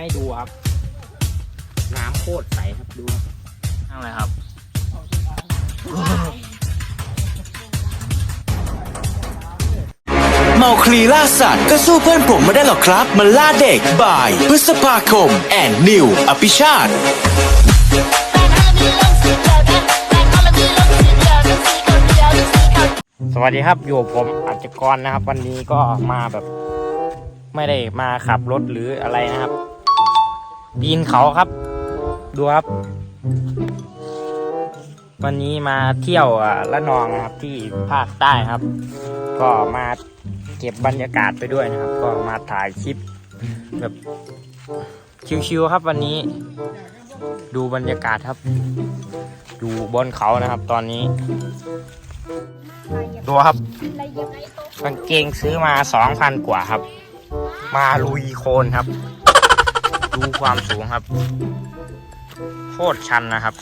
ให้ดูครับ น้ำโคตรใสครับดูครับนั่งเลยครับ เมาคลีล่าสัตว์ก็สู้เพื่อนผมไม่ได้หรอกครับ มันล่าเด็กบ่าย พฤษภาคม แอนนิว อภิชาติ สวัสดีครับ อยู่กับผมอัจกรนะครับ วันนี้ก็มาแบบ ไม่ได้มาขับรถหรืออะไรนะครับ ปีนเขาครับ ดูครับ วันนี้มาเที่ยวละนองนะครับที่ภาคใต้ครับ ก็มาเก็บบรรยากาศไปด้วยนะครับ ก็มาถ่ายคลิปแบบชิวๆครับวันนี้ ดูบรรยากาศครับ อยู่บนเขานะครับตอนนี้ดูครับกางเกงซื้อมาสองพันกว่าครับ มาลุยโคลนครับ ดูความสูงครับ โคตรชันนะครับ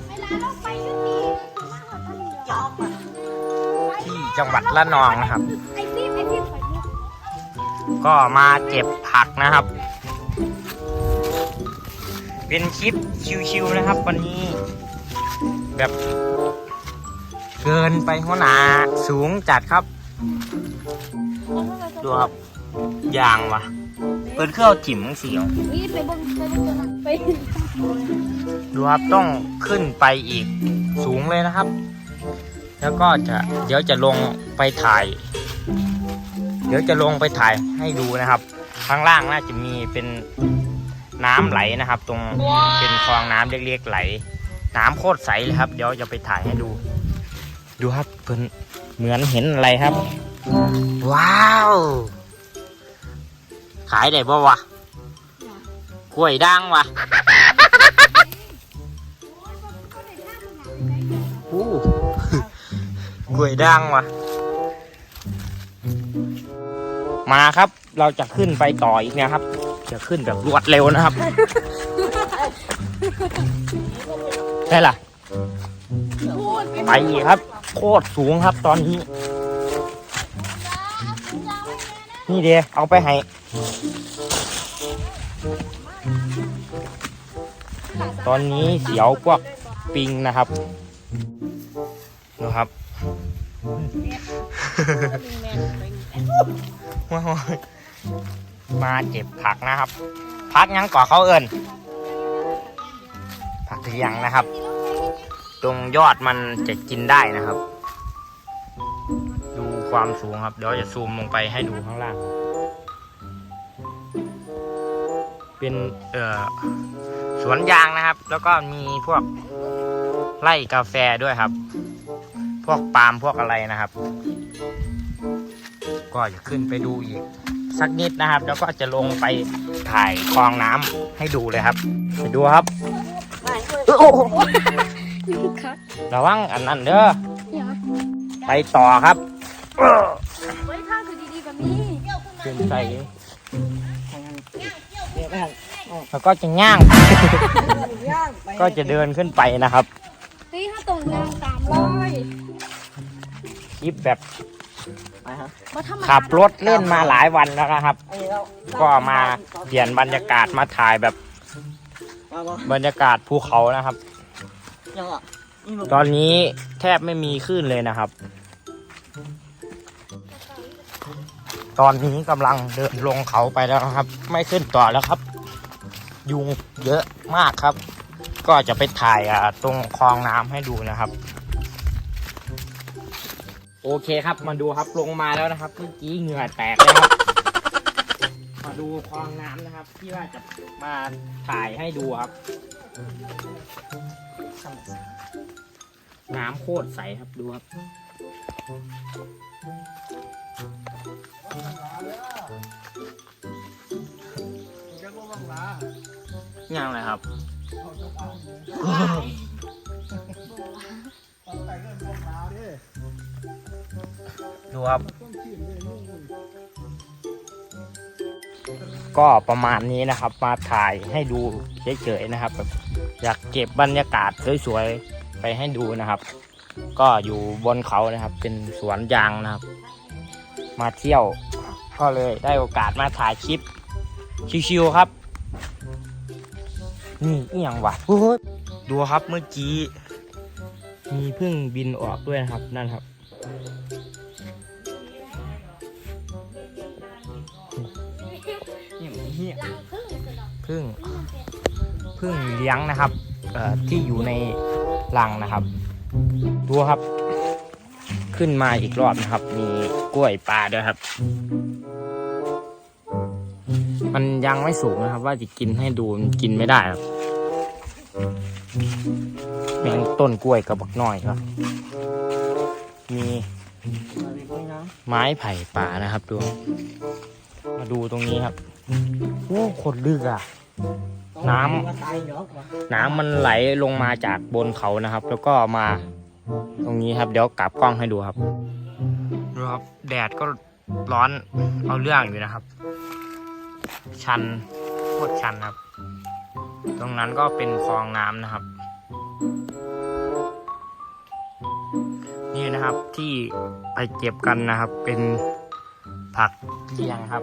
ที่จังหวัดละนองนะครับ ก็มาเก็บผักนะครับ เป็นคลิปชิวๆนะครับ วันนี้ แบบเกินไปหัวหนาสูงจัดครับ ดูครับยางวะ เปิดเครื่องจิ๋มเสียวนี่ไปเบนไปเบนตัวนั้นไปดูครับต้องขึ้นไปอีกสูงเลยนะครับ แล้วก็จะเดี๋ยวจะลงไปถ่าย เดี๋ยวจะลงไปถ่ายให้ดูนะครับ ข้างล่างน่าจะมีเป็นน้ำไหลนะครับ ตรงเป็นคลองน้ำเล็กๆไหล น้ำโคตรใสเลยครับ เดี๋ยวจะไปถ่ายให้ดู ดูครับเพิ่นเหมือนเห็นอะไรครับ ว้าว ขายได้บ่วะกล้วยด่างวะอู้กล้วยด่างวะมาครับ เราจะขึ้นไปต่ออีกนะครับ จะขึ้นแบบรวดเร็วนะครับ ได้ล่ะ ไปอีกครับ โคตรสูงครับตอนนี้ นี่เดียเอาไปให้ ตอนนี้เสียวพวกปิงนะครับดูครับว้าวมาเก็บผักนะครับผักยังก่อเขาเอินผักเลียงนะครับ ตรงยอดมันจะกินได้นะครับ ดูความสูงครับ เดี๋ยวจะซูมลงไปให้ดูข้างล่าง เป็นเอ่อสวนยางนะครับ แล้วก็มีพวกไร่กาแฟด้วยครับ พวกปาล์มพวกอะไรนะครับ ก็จะขึ้นไปดูอีกสักนิดนะครับ แล้วก็จะลงไปถ่ายคลองน้ำให้ดูเลยครับไปดูครับนี่ครับระวังอันนั้นเด้อเนี่ยไปต่อครับ ไว้ท่าคือดีๆแบบนี้ขึ้นไป แล้วก็จะย่าง ก็จะเดินขึ้นไปนะครับนี่ถ้าตรงยางสามร้อยคลิปแบบมาทำไมขับรถเล่นมาหลายวันแล้วนะครับ ก็มาเปลี่ยนบรรยากาศมาถ่ายแบบ บรรยากาศภูเขานะครับ ตอนนี้แทบไม่มีคลื่นเลยนะครับ ตอนนี้กำลังเดินลงเขาไปแล้วครับ ไม่ขึ้นต่อแล้วครับ ยุงเยอะมากครับ ก็จะไปถ่ายตรงคลองน้ำให้ดูนะครับ โอเคครับมาดูครับลงมาแล้วนะครับ เมื่อกี้เหงื่อแตกเลยครับมาดูคลองน้ำนะครับ ที่ว่าจะมาถ่ายให้ดูครับ น้ำโคตรใสครับดูครับ ยังเลยครับ ดูครับ ก็ประมาณนี้นะครับ มาถ่ายให้ดูเฉยๆนะครับแบบอยากเก็บบรรยากาศสวยๆไปให้ดูนะครับ ก็อยู่บนเขานะครับ เป็นสวนยางนะครับ มาเที่ยว ก็เลยได้โอกาสมาถ่ายคลิป ชิวๆครับ นี่เอียงวะดูครับเมื่อกี้ มีพึ่งบินออกด้วยนะครับ นั่นครับ พึ่งพึ่งพึ่งเลี้ยงนะครับที่อยู่ในรังนะครับ ดูครับ ขึ้นมาอีกรอบนะครับ มี ล้วยปลาด้วยครับ มันยังไม่สูงนะครับ ว่าจะกินให้ดูมันกินไม่ได้ครับแมงต้นกล้วยกระบอกน้อยครับ มีไม้ไผ่ป่านะครับดู มาดูตรงนี้ครับ โอ้ขดลึกอะ น้ำน้ำมันไหลลงมาจากบนเขานะครับ แล้วก็มา ตรงนี้ครับ เดี๋ยวกลับกล้องให้ดูครับ ดูครับ แดดก็ร้อนเอาเรื่องอยู่นะครับ ชันโคตรชันครับ ตรงนั้นก็เป็นคลองน้ำนะครับ นี่นะครับที่ไปเก็บกันนะครับ เป็นผักเลี้ยงครับ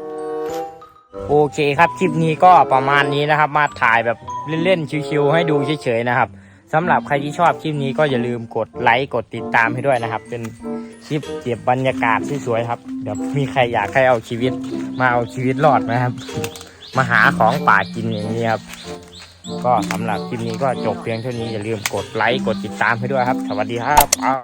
โอเคครับคลิปนี้ก็ประมาณนี้นะครับ มาถ่ายแบบเล่นๆชิวๆให้ดูเฉยๆนะครับสำหรับใครที่ชอบคลิปนี้ก็อย่าลืมกดไลค์กดติดตามให้ด้วยนะครับ เป็น คลิปเก็บบรรยากาศที่สวยครับ เดี๋ยวมีใครอยากให้เอาชีวิต มาเอาชีวิตรอดไหมครับ มาหาของป่ากินอย่างนี้ครับ ก็สำหรับคลิปนี้ก็จบเพียงเท่านี้อย่าลืมกดไลค์กดติดตามให้ด้วยครับ สวัสดีครับ